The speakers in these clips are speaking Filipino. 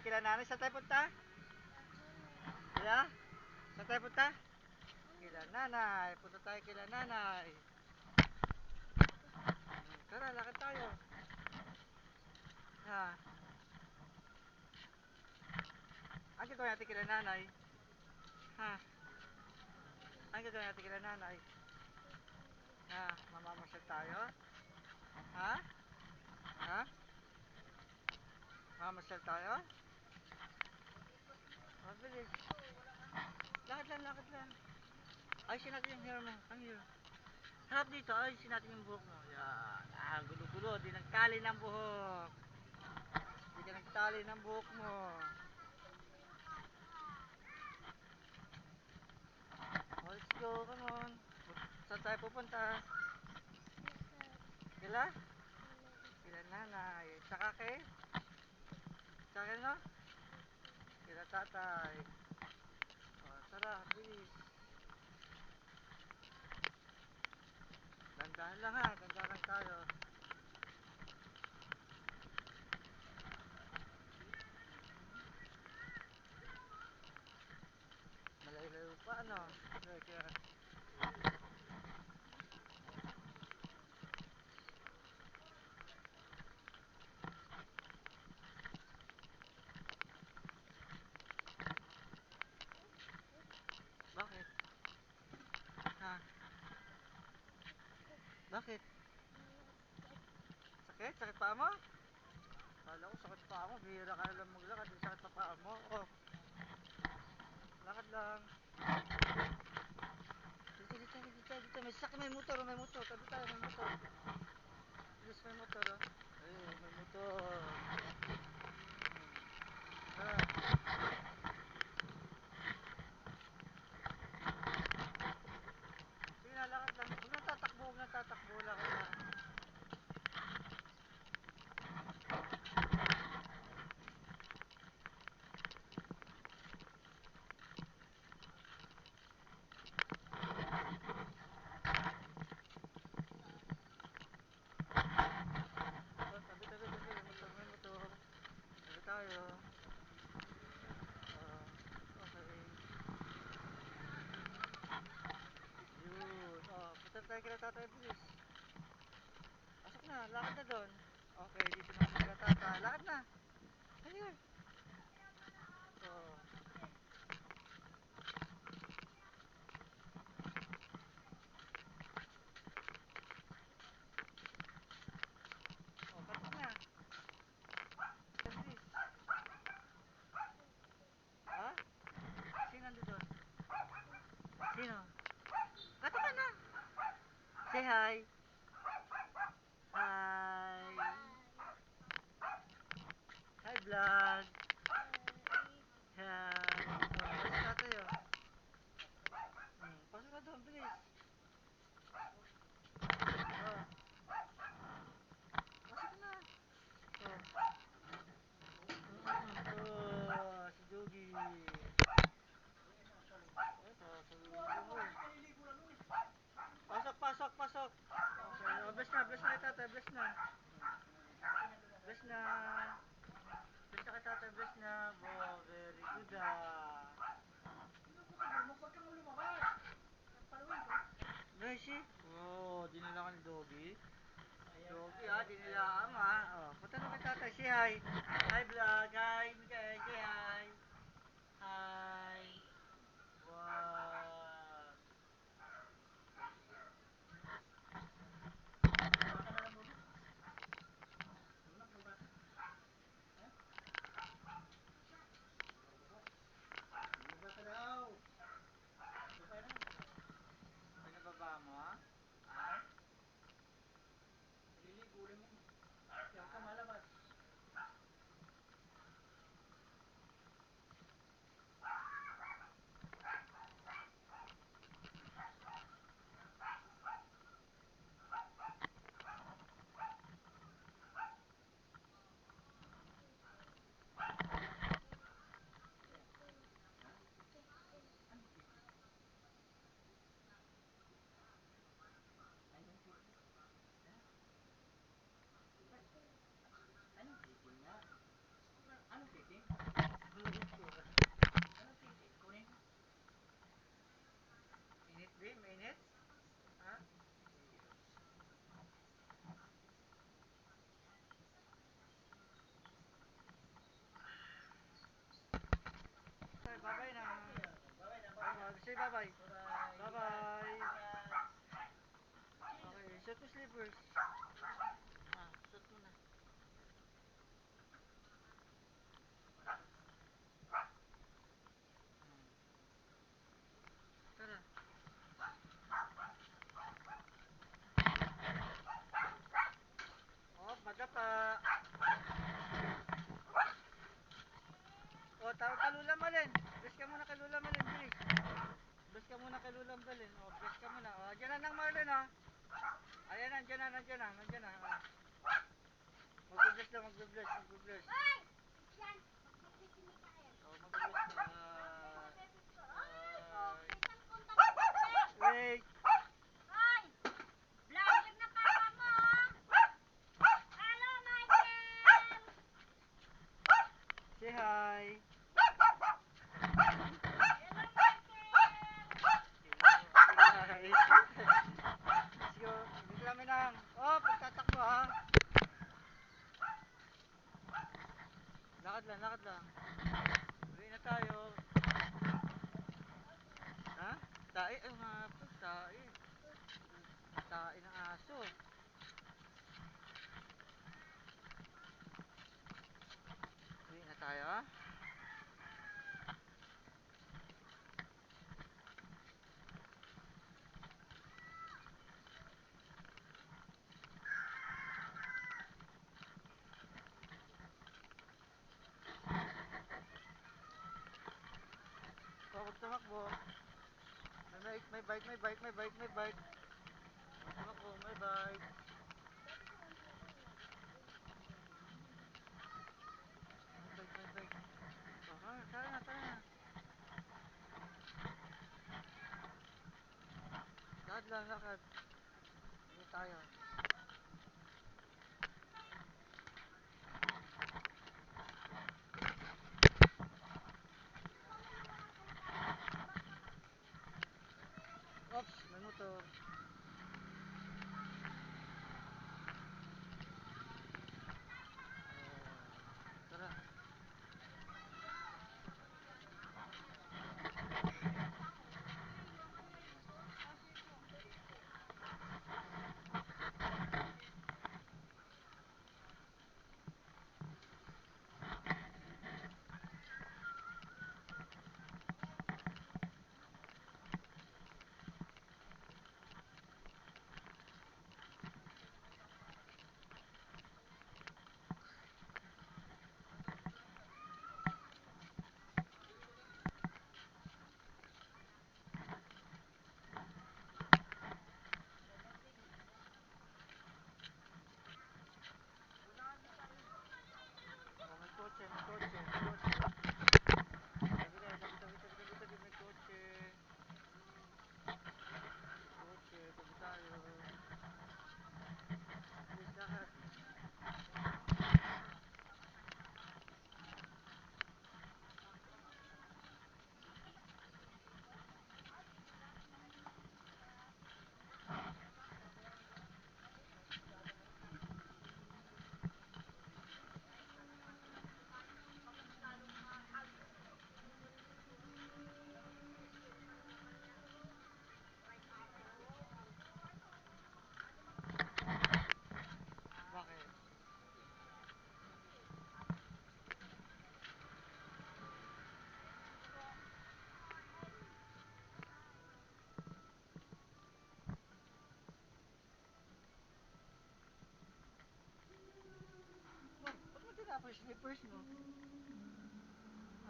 tayo kila nanay. Saan tayo punta? Kila? Saan tayo punta? Kila nanay. Punta tayo kila nanay. Tara, lakad tayo. Ha? Ang gagawin natin kila nanay? Ha? Ang gagawin natin kila nanay? Ha? Mamamasyal tayo? Ha? Ha? Mamamasyal tayo? Mabilis. Lakad lang, lakad lang. Ayusin natin yung hair mo. Ang hair. Harap dito, ayusin natin yung buhok mo. Yan. Ah, gulo-gulo. Di nagtali ng buhok. Di ka nagtali ng buhok mo. Oh, let's go. Come on. Saan tayo pupunta? Kila? Kila nanay. Tsaka kay? Tsaka no? Kila tatay. Oh, tara, bilis. Dandahan lang ha, dandahan tayo. Bakit? Sakit? Sakit pa mo? Kala ko sakit pa mo. Bihira ka lang maglakad. Sakit pa pa mo. Oh. Lakad lang. Dito, dito. Ah. Tayo kila tatay bilis. Pasok na, lakad na doon. Okay, dito na kila tatay. Lakad na. Ayun. Oh. Sino? Kato ka na. Say hi. Hi. Hi, vlog. Hi. Oh, na tayo. Hmm, pasok na doon, bilis. Oh. Pasok na. Oh. Mm, oh, si Jogi. Ito, si Jogi. Pasok, pasok, pasok. Okay, oh, bless na, bless na kay tatay, bless na. Bless na. Bless na kay tatay, bless na. Oh, ah. Beshi? Oh, dinala ka ni Doggy. Doggy ah, dinilaan ah. Oh, punta na kay tatay, say hi. Hi vlog, hi Miguel, say hi. Hi. Wow. Pinababa mo ah? Ha? Nililigo lang yan. Kaya ka malabas. Bye-bye. Bye-bye. Okay, suot mo slippers. Ah, suot mo na. Hmm. Tara. Oh, madapa. Oh, tawag ka Lula Malin. Bless ka muna kay Lula Malin, bilis. Bless ka muna kay Lula Malin. Oh, bless ka muna. Oh, na Marlon, oh. Ayan na, dyan na, nandyan na, nandyan na. Oh. Magbe-bless lang, magbe-bless, magbe-bless. Oh, magbe-bless na. Ah, wait. Say hi. Hi. Let's go. Dito kami nang. Oh, pagtatakbo ha. Lakad lang, lakad lang. Uwi na tayo. Ha? Tae? Ay, po, tae. Tae ng aso. Uwi na tayo ha. Oh, huwag tumakbo. May bike, may bike, may bike, may bike, may bike. Huwag tumakbo, may bike. May bike, may bike. Aha, tara na, tara na. Lakad lang, lakad. Uwi tayo. ako slippers, no?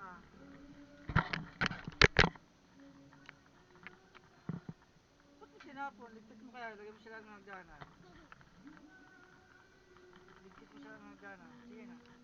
Ah. Ba't mo sinapon? Ligpit mo kaya, lagay mo sila ng hagdanan. Ligpit mo sila ng hagdanan. Sige na.